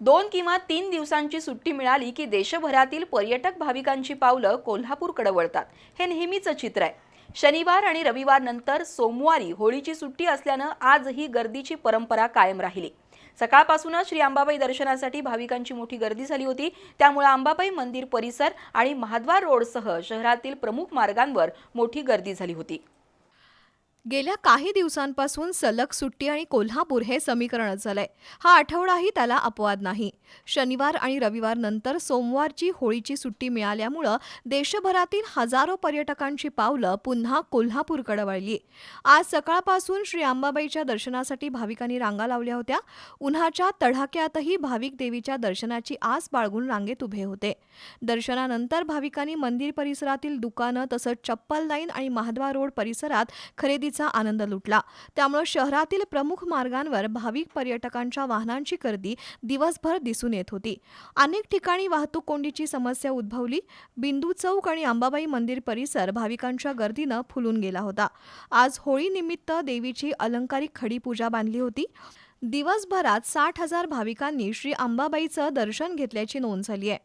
दोन किंवा तीन दिवसांची सुट्टी मिळाली की देशभरातील पर्यटक भाविकांची पावलं कोल्हापूरकडे वळतात. हे नेहमीचं चित्र आहे. शनिवार आणि रविवार नंतर सोमवारी होळीची सुट्टी असल्यानं आजही गर्दीची परंपरा कायम राहिली. सकाळपासूनच श्री अंबाबाई दर्शनासाठी भाविकांची मोठी गर्दी झाली होती. त्यामुळे अंबाबाई मंदिर परिसर आणि महाद्वार रोडसह शहरातील प्रमुख मार्गांवर मोठी गर्दी झाली होती. गेल्या काही दिवसांपासून सलग सुट्टी आणि कोल्हापूर हे समीकरणच झालंय. हा आठवडाही त्याला अपवाद नाही. शनिवार आणि रविवार नंतर सोमवारची होळीची सुट्टी मिळाल्यामुळं देशभरातील हजारो पर्यटकांची पावलं पुन्हा कोल्हापूरकडे वळली. आज सकाळपासून श्री अंबाबाईच्या दर्शनासाठी भाविकांनी रांगा लावल्या होत्या. उन्हाच्या तडाख्यातही भाविक देवीच्या दर्शनाची आस बाळगून रांगेत उभे होते. दर्शनानंतर भाविकांनी मंदिर परिसरातील दुकानं तसंच चप्पल लाईन आणि महाद्वार रोड परिसरात खरेदीचा आनंद लुटला. त्यामुळे शहरातील प्रमुख मार्गांवर भाविक पर्यटकांच्या वाहनांची गर्दी दिवसभर दिसून येत होती. अनेक ठिकाणी वाहतूक कोंडीची समस्या उद्भवली. बिंदू चौक आणि अंबाबाई मंदिर परिसर भाविकांच्या गर्दीनं फुलून गेला होता. आज होळीनिमित्त देवीची अलंकारिक खडी पूजा बांधली होती. दिवसभरात साठ हजार भाविकांनी श्री अंबाबाईचं दर्शन घेतल्याची नोंद झाली आहे.